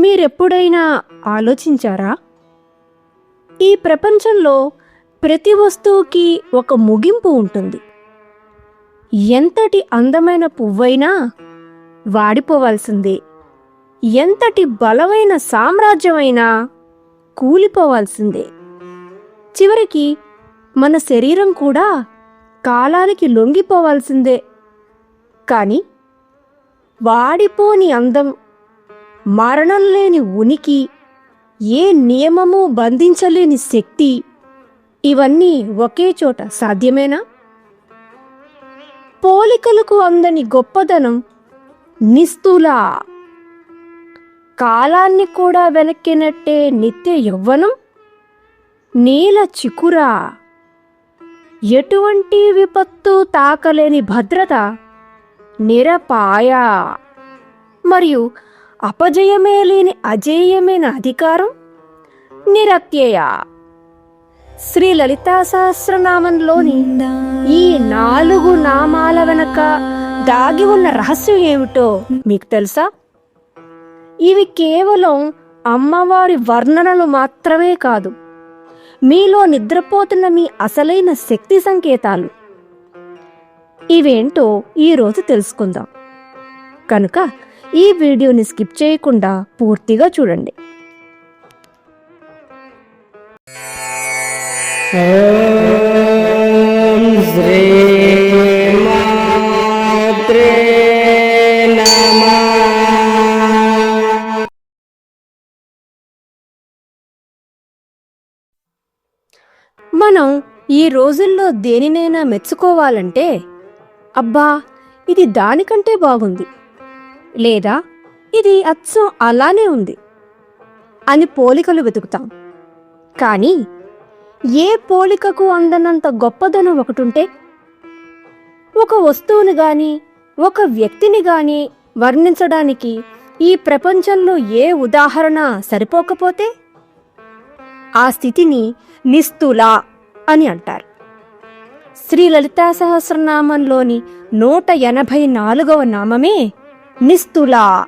మీరెప్పుడైనా ఆలోచించారా? ఈ ప్రపంచంలో ప్రతి వస్తువుకి ఒక ముగింపు ఉంటుంది. ఎంతటి అందమైన పువ్వైనా వాడిపోవాల్సిందే. ఎంతటి బలమైన సామ్రాజ్యమైనా కూలిపోవాల్సిందే. చివరికి మన శరీరం కూడా కాలానికి లొంగిపోవాల్సిందే. కానీ వాడిపోని అందం మరణం లేని ఉనికి ఏ నియమము బంధించలేని శక్తి ఇవన్నీ ఒకే చోట సాధ్యమేనా? పోలికలకు అందని గొప్పదనం నిస్తులా. కాలాన్ని కూడా వెనక్కినట్టే నిత్య యవ్వనం నీల చికురా. ఎటువంటి విపత్తు తాకలేని భద్రత నిరపాయ. మరియు అపజయమే లేని అజేయమైన అధికారం? నిరత్యయ శ్రీ లలితా సహస్రనామంలోని ఈ నాలుగు నామాల వెనక దాగి ఉన్న రహస్యం ఏమిటో మీకు తెలుసా? ఇవి కేవలం అమ్మవారి వర్ణనలు మాత్రమే కాదు మీలో నిద్రపోతున్న మీ అసలైన శక్తి సంకేతాలు. ఇవేంటో ఈరోజు తెలుసుకుందాం. కనుక ఈ వీడియోని స్కిప్ చేయకుండా పూర్తిగా చూడండి. మనం ఈ రోజుల్లో దేనినైనా మెచ్చుకోవాలంటే అబ్బా ఇది దానికంటే బాగుంది. లేదా ఇది అచ్చం అలానే ఉంది అని పోలికలు వెతుకుతాం. కానీ ఏ పోలికకు అందనంత గొప్పదనం ఒకటుంటే ఒక వస్తువుని గాని ఒక వ్యక్తిని గాని వర్ణించడానికి ఈ ప్రపంచంలో ఏ ఉదాహరణ సరిపోకపోతే ఆ స్థితిని నిస్తుల అని అంటారు. శ్రీ లలితా సహస్రనామంలోని నూట ఎనభై నాలుగవ నామమే నిస్తుల.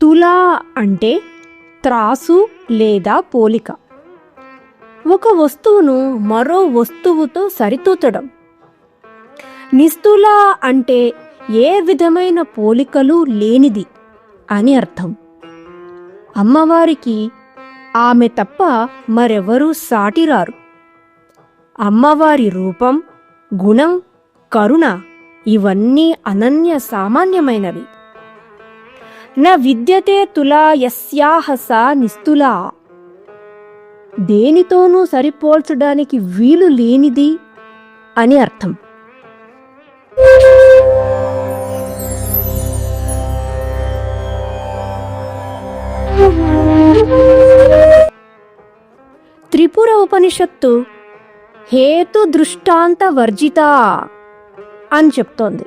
తులా అంటే త్రాసు లేదా పోలిక. ఒక వస్తువును మరో వస్తువుతో సరితూచడం. నిస్తుల అంటే ఏ విధమైన పోలికలు లేనిది అని అర్థం. అమ్మవారికి ఆమె తప్ప మరెవరూ సాటిరారు. అమ్మవారి రూపం గుణం కరుణ ఇవన్నీ అనన్య సామాన్యమైనవి. న విద్యతే తులా యస్యాహ సా నిస్తులా. దేనితోనూ సరిపోల్చడానికి వీలు లేనిది అని అర్థం. త్రిపుర ఉపనిషత్తు హేతు దృష్టాంత వర్జిత అని చెప్తోంది.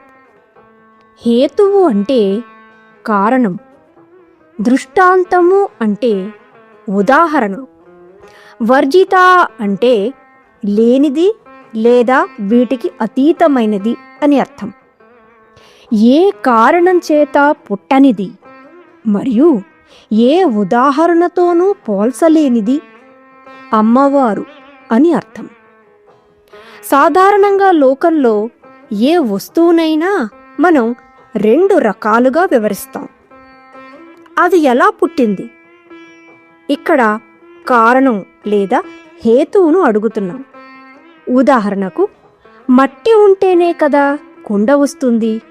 హేతువు అంటే కారణం దృష్టాంతము అంటే ఉదాహరణ వర్జిత అంటే లేనిది లేదా వీటికి అతీతమైనది అని అర్థం ఏ కారణం చేత పుట్టనిది మరియు ఏ ఉదాహరణతోనూ పోల్చలేనిది అమ్మవారు అని అర్థం. సాధారణంగా లోకంలో ఏ వస్తువునైనా మనం రెండు రకాలుగా వివరిస్తాం. అది ఎలా పుట్టింది? ఇక్కడ కారణం లేదా హేతువును అడుగుతున్నాం. ఉదాహరణకు మట్టి ఉంటేనే కదా కుండ వస్తుంది.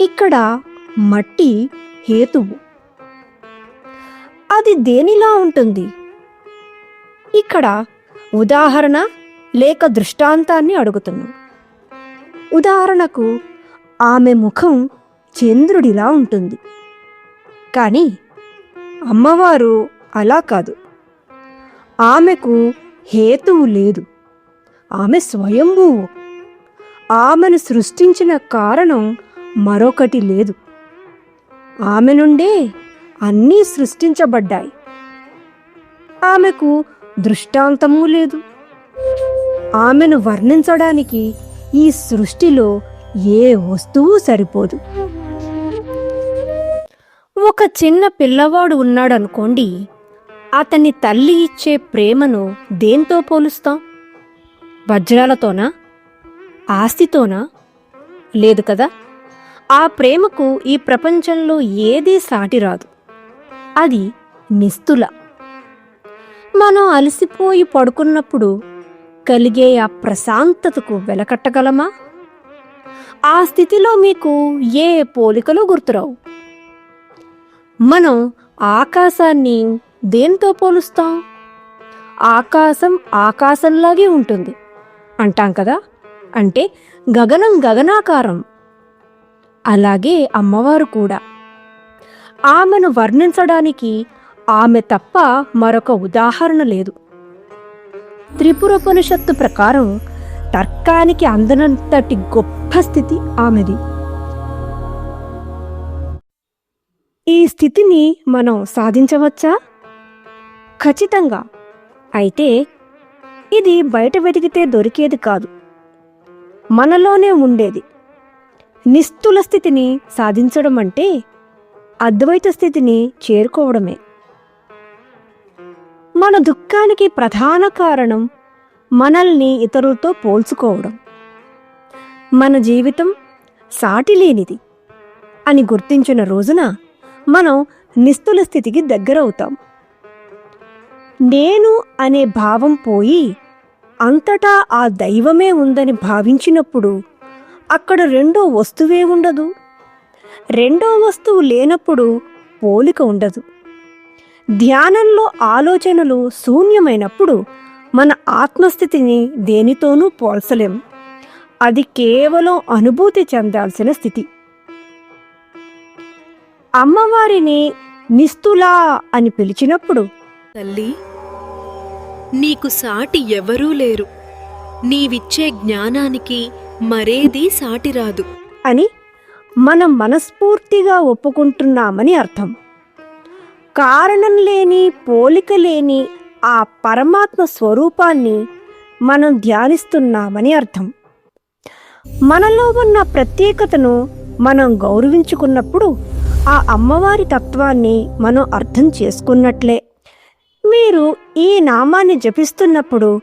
ఇక్కడ మట్టి హేతువు. అది దేనిలా ఉంటుంది? ఇక్కడ ఉదాహరణ లేక దృష్టాంతాన్ని అడుగుతున్నాం. ఉదాహరణకు ఆమె ముఖం చంద్రుడిలా ఉంటుంది. కానీ అమ్మవారు అలా కాదు. ఆమెకు హేతువు లేదు. ఆమె స్వయంభువు ఆమెను సృష్టించిన కారణం మరొకటి లేదు. ఆమె నుండే అన్నీ సృష్టించబడ్డాయి. ఆమెకు దృష్టాంతమూ లేదు. ఆమెను వర్ణించడానికి ఈ సృష్టిలో ఏ వస్తువు సరిపోదు. ఒక చిన్న పిల్లవాడు ఉన్నాడనుకోండి అతని తల్లి ఇచ్చే ప్రేమను దేంతో పోలుస్తాం? వజ్రాలతోనా? ఆస్తితోనా? లేదు కదా? ఆ ప్రేమకు ఈ ప్రపంచంలో ఏదీ సాటి రాదు. అది నిస్తుల మనం అలసిపోయి పడుకున్నప్పుడు కలిగే ఆ ప్రశాంతతకు వెలకట్టగలమా? ఆ స్థితిలో మీకు ఏ పోలికలు గుర్తురావు? మనం ఆకాశాన్ని దేంతో పోలుస్తాం? ఆకాశం ఆకాశంలాగే ఉంటుంది. అంటాం కదా? అంటే గగనం గగనాకారం. అలాగే అమ్మవారు కూడా. ఆమెను వర్ణించడానికి ఆమె తప్ప మరొక ఉదాహరణ లేదు. త్రిపురపనిషత్తు ప్రకారం తర్కానికి అందనంతటి గొప్ప స్థితి ఆమెది. ఈ స్థితిని మనం సాధించవచ్చా? ఖచ్చితంగా. అయితే ఇది బయట వెతికితే దొరికేది కాదు. మనలోనే ఉండేది. నిస్తుల స్థితిని సాధించడం అంటే అద్వైత స్థితిని చేరుకోవడమే. మన దుఃఖానికి ప్రధాన కారణం మనల్ని ఇతరులతో పోల్చుకోవడం. మన జీవితం సాటిలేనిది అని గుర్తించిన రోజున మనం నిస్తుల స్థితికి దగ్గరవుతాం. నేను అనే భావం పోయి అంతటా ఆ దైవమే ఉందని భావించినప్పుడు అక్కడ రెండో వస్తువే ఉండదు. రెండో వస్తువు లేనప్పుడు పోలిక ఉండదు. ధ్యానంలో ఆలోచనలు శూన్యమైనప్పుడు మన ఆత్మస్థితిని దేనితోనూ పోల్చలేం. అది కేవలం అనుభూతి చెందాల్సిన స్థితి. అమ్మవారిని నిస్తులా అని పిలిచినప్పుడు తల్లి నీకు సాటి ఎవరూ లేరు. నీవిచ్చే జ్ఞానానికి మరేదీ సాటిరాదు అని మనం మనస్ఫూర్తిగా ఒప్పుకుంటున్నామని అర్థం. కారణం లేని పోలిక లేని ఆ పరమాత్మ స్వరూపాన్ని మనం ధ్యానిస్తున్నామని అర్థం. మనలో ఉన్న ప్రత్యేకతను మనం గౌరవించుకున్నప్పుడు ఆ అమ్మవారి తత్వాన్ని మనం అర్థం చేసుకున్నట్లే. మీరు ఈ నామాన్ని జపిస్తున్నప్పుడు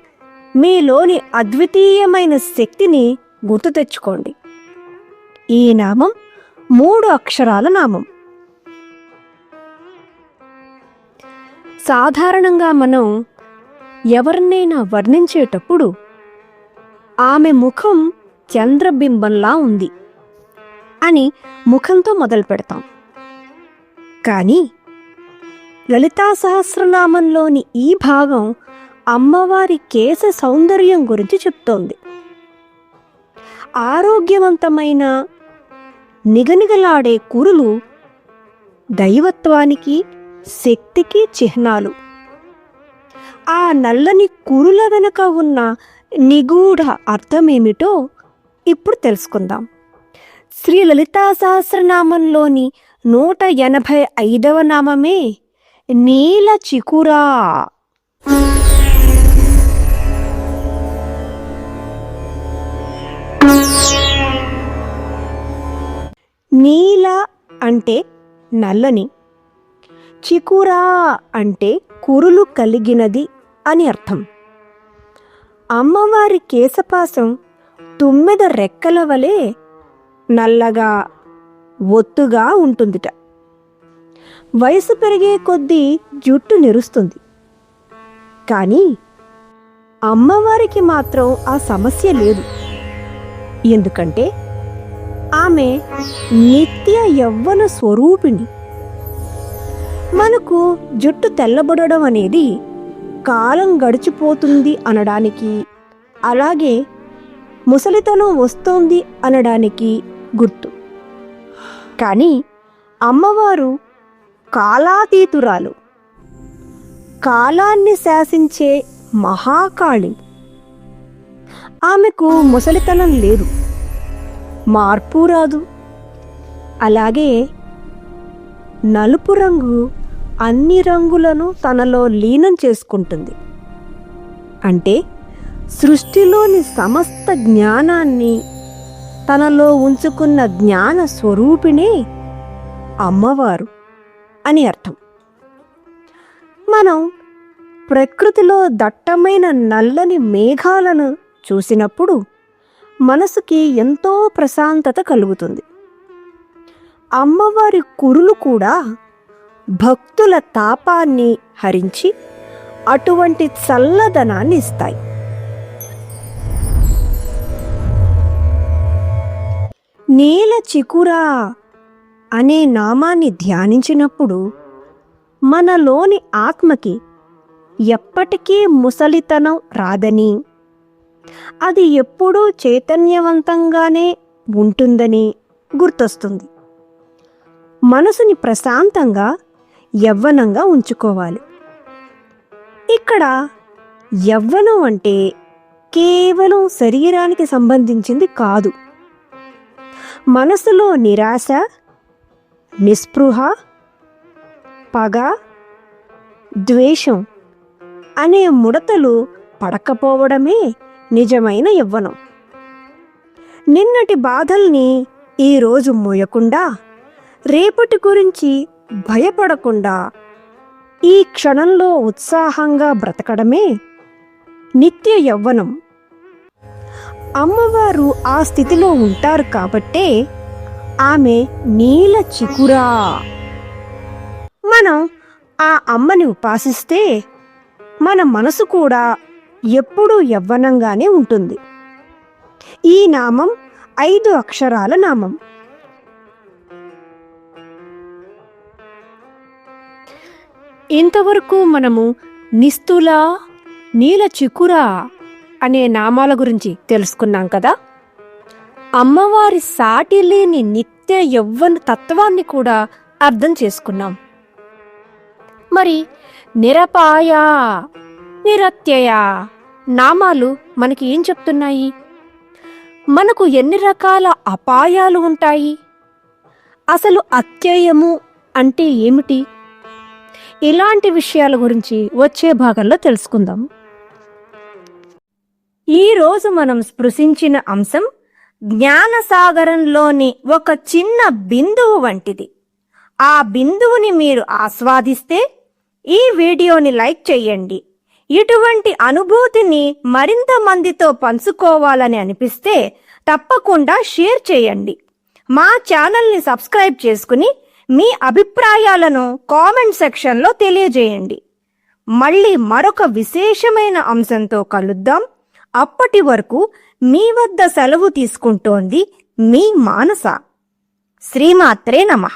మీలోని అద్వితీయమైన శక్తిని గుర్తు తెచ్చుకోండి. ఈ నామం మూడు అక్షరాల నామం. సాధారణంగా మనం ఎవరినైనా వర్ణించేటప్పుడు ఆమె ముఖం చంద్రబింబంలా ఉంది అని ముఖంతో మొదలు పెడతాం. కానీ లలితా సహస్రనామంలోని ఈ భాగం అమ్మవారి కేశ సౌందర్యం గురించి చెప్తోంది. ఆరోగ్యవంతమైన నిగనిగలాడే కురులు దైవత్వానికి శక్తికి చిహ్నాలు. ఆ నల్లని కురుల వెనుక ఉన్న నిగూఢ అర్థమేమిటో ఇప్పుడు తెలుసుకుందాం. శ్రీ లలితా సహస్రనామంలోని నూట ఎనభై ఐదవ నామమే నీల చికురా. నీల అంటే నల్లని. చికురా అంటే కురులు కలిగినది అని అర్థం. అమ్మవారి కేశపాసం తుమ్మెద రెక్కల వలె నల్లగా ఒత్తుగా ఉంటుందిట. వయసు పెరిగే కొద్దీ జుట్టు నిరుస్తుంది. కానీ అమ్మవారికి మాత్రం ఆ సమస్య లేదు. ఎందుకంటే ఆమె నిత్య యవ్వన స్వరూపిణి. మనకు జుట్టు తెల్లబడడం అనేది కాలం గడిచిపోతుంది అనడానికి అలాగే ముసలితనం వస్తోంది అనడానికి గుర్తు. కానీ అమ్మవారు కాలాతీతురాలు. కాలాన్ని శాసించే మహాకాళి. ఆమెకు ముసలితనం లేదు మార్పు రాదు. అలాగే నలుపు రంగు అన్ని రంగులను తనలో లీనం చేసుకుంటుంది. అంటే సృష్టిలోని సమస్త జ్ఞానాన్ని తనలో ఉంచుకున్న జ్ఞాన స్వరూపిణే అమ్మవారు అని అర్థం. మనం ప్రకృతిలో దట్టమైన నల్లని మేఘాలను చూసినప్పుడు మనసుకి ఎంతో ప్రశాంతత కలుగుతుంది. అమ్మవారి కురులు కూడా భక్తుల తాపాన్ని హరించి అటువంటి చల్లదనాన్ని ఇస్తాయి. నీల చికురా అనే నామాన్ని ధ్యానించినప్పుడు మనలోని ఆత్మకి ఎప్పటికీ ముసలితనం రాదని అది ఎప్పుడూ చైతన్యవంతంగానే ఉంటుందని గుర్తొస్తుంది. మనసుని ప్రశాంతంగా యవ్వనంగా ఉంచుకోవాలి. ఇక్కడ యవ్వనం అంటే కేవలం శరీరానికి సంబంధించింది కాదు. మనసులో నిరాశ నిస్పృహ పగ ద్వేషం అనే ముడతలు పడకపోవడమే నిజమైన యవ్వనం. నిన్నటి బాధల్ని ఈరోజు మోయకుండా రేపటి గురించి భయపడకుండా ఈ క్షణంలో ఉత్సాహంగా బ్రతకడమే నిత్య యవ్వనం. అమ్మవారు ఆ స్థితిలో ఉంటారు కాబట్టే ఆమె నీల చికురా మనం ఆ అమ్మని ఉపాసిస్తే మన మనసు కూడా ఎప్పుడూ యవ్వనంగానే ఉంటుంది. ఈ నామం ఐదు అక్షరాల నామం. ఇంతవరకు మనము నిస్తుల నీల చికురా అనే నామాల గురించి తెలుసుకున్నాం కదా? అమ్మవారి సాటి లేని నిత్య యవ్వన తత్వాన్ని కూడా అర్థం చేసుకున్నాం. మరి నిరపాయ నిరత్యయ నామాలు మనకి ఏం చెప్తున్నాయి? మనకు ఎన్ని రకాల అపాయాలు ఉంటాయి? అసలు అత్యయము అంటే ఏమిటి? ఇలాంటి విషయాల గురించి వచ్చే భాగంలో తెలుసుకుందాం. ఈరోజు మనం స్పృశించిన అంశం జ్ఞానసాగరంలోని ఒక చిన్న బిందువు వంటిది. ఆ బిందువుని మీరు ఆస్వాదిస్తే ఈ వీడియోని లైక్ చేయండి. ఇటువంటి అనుభూతిని మరింత మందితో పంచుకోవాలని అనిపిస్తే తప్పకుండా షేర్ చేయండి. మా ఛానల్ని సబ్స్క్రైబ్ చేసుకుని మీ అభిప్రాయాలను కామెంట్ సెక్షన్లో తెలియజేయండి. మళ్ళీ మరొక విశేషమైన అంశంతో కలుద్దాం. అప్పటి వరకు మీ వద్ద సెలవు తీసుకుంటోంది మీ మానస. శ్రీమాత్రే నమః.